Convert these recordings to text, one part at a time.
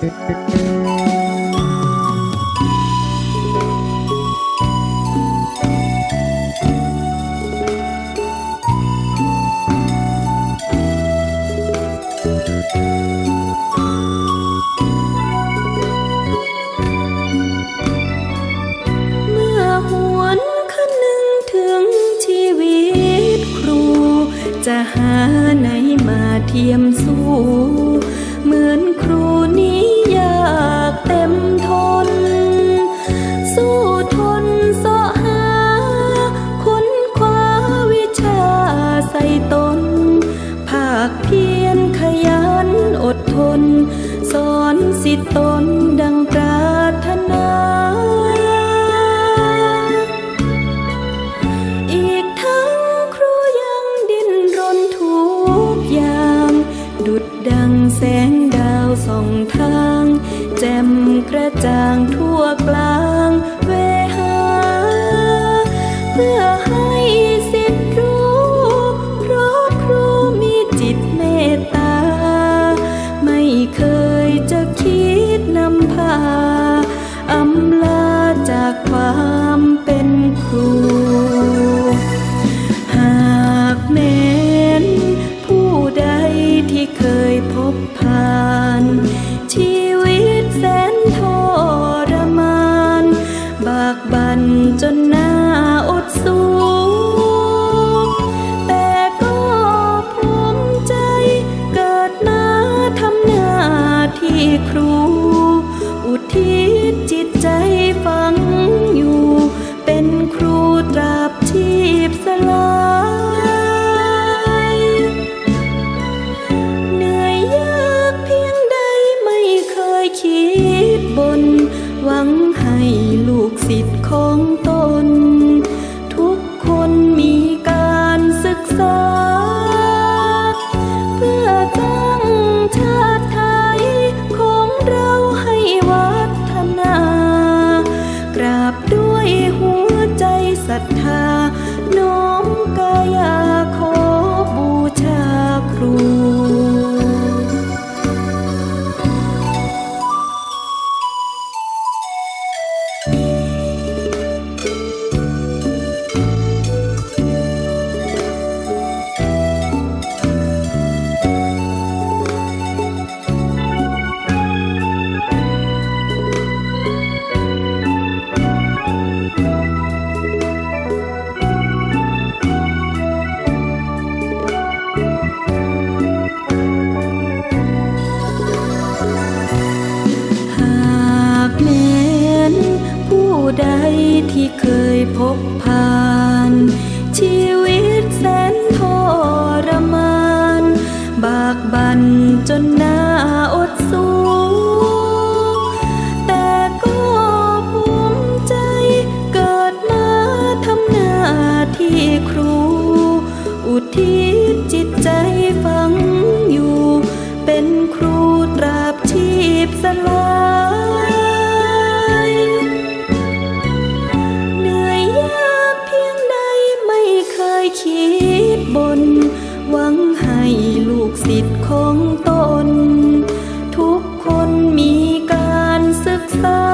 จะหาไหนมาเทียมสู้ ส่ตน ภาคเพียรขยันอดทน สอนสิทธิตนดังปรารถนา อีกทั้งครูยังดิ้นรนทุกอย่าง ดุดดังแสงดาวส่องทาง แจ่มกระจ่างทั่วกลางเวหาเพื่อ ความเป็นครู หากแม้น ผู้ใดที่เคยพบผ่าน ชีวิตแสนทรมาน บากบั่นจนหน้าอดสู้แต่ก็ภูมิใจเกิดมาทำหน้าที่ครู อุทิศจิตใจฝัง บน หวังให้ลูกศิษย์ของตน ที่เคยพบผ่าน ชีวิตแสนทรมาน บากบั่นจนหน้าอดสู้แต่ก็ภูมิใจเกิดมาทำหน้าที่ครู อุทิศ ลูกศิษย์ของตน ทุกคนมีการศึกษา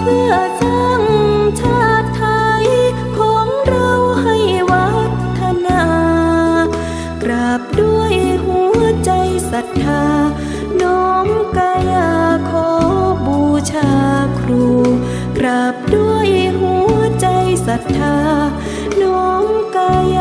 เพื่อสร้างชาติไทยของเราให้วัฒนากราบด้วยหัวใจศรัทธา น้อมกายาขอบูชาครู กราบด้วยหัวใจศรัทธา น้อมกาย